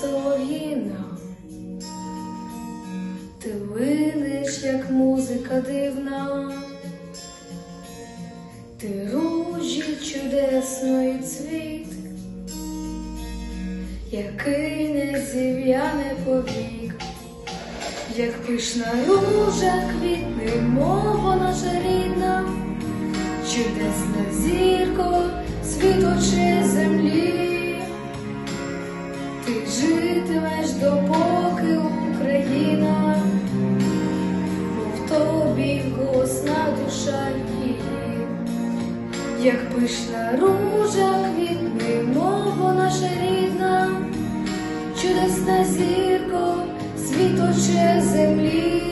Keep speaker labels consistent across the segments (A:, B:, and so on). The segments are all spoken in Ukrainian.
A: солов'їна, ти винеш, як музика дивна, ти ружі чудесної цвіт, який не зів'яне побік, як пишна ружа квітне, мов вона жарідна, чудесна зірка. Як пишна ружа квітне, мова наша рідна, чудесна зірко, світоче землі,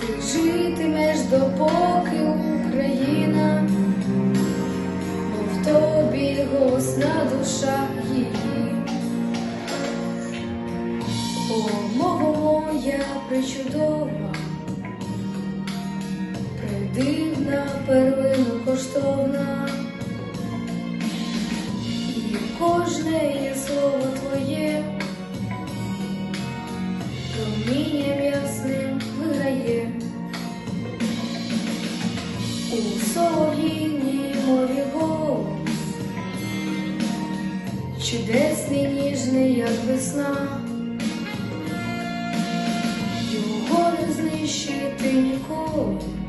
A: ти житимеш допоки Україна, мов тобі голосна душа її. О, мова моя причудова, придивна перлину коштовна, і кожне є слово твоє, промінням ясним виграє. У солов'їній мові голос, чудесний, ніжний, як весна. Його не знищити ніколи.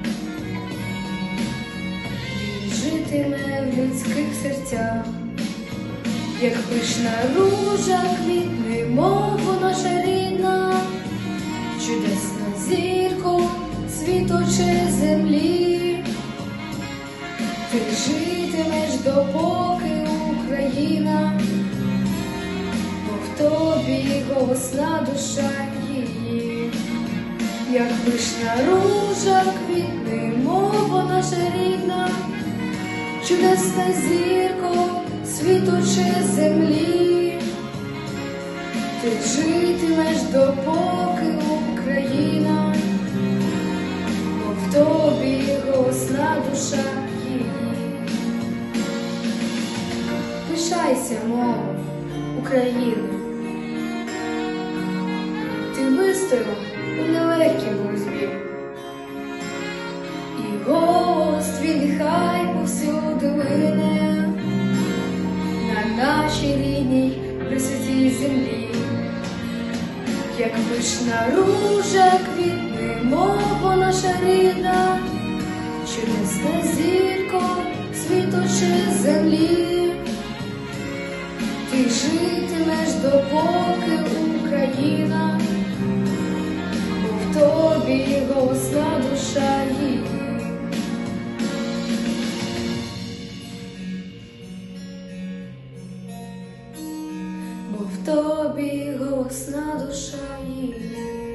A: Він в людських серцях, як пишна ружа квітне, мова наша рідна, чудесна зірко, світоче землі. Ти житимеш допоки Україна, бо в тобі голосна душа її, як пишна ружа квітне, мова наша рідна, чудесна зірко, світоче землі. Ти житимеш допоки Україна, бо в тобі голосна душа її. Пишайся, мова, України. Ти вистояла нашій рідній землі, як пишна ружа квітне, мова наша рідна, чудесна зірко, світоче землі. Ти житимеш допоки Україна, в тобі голосна душа її. В тобі голосна душа її.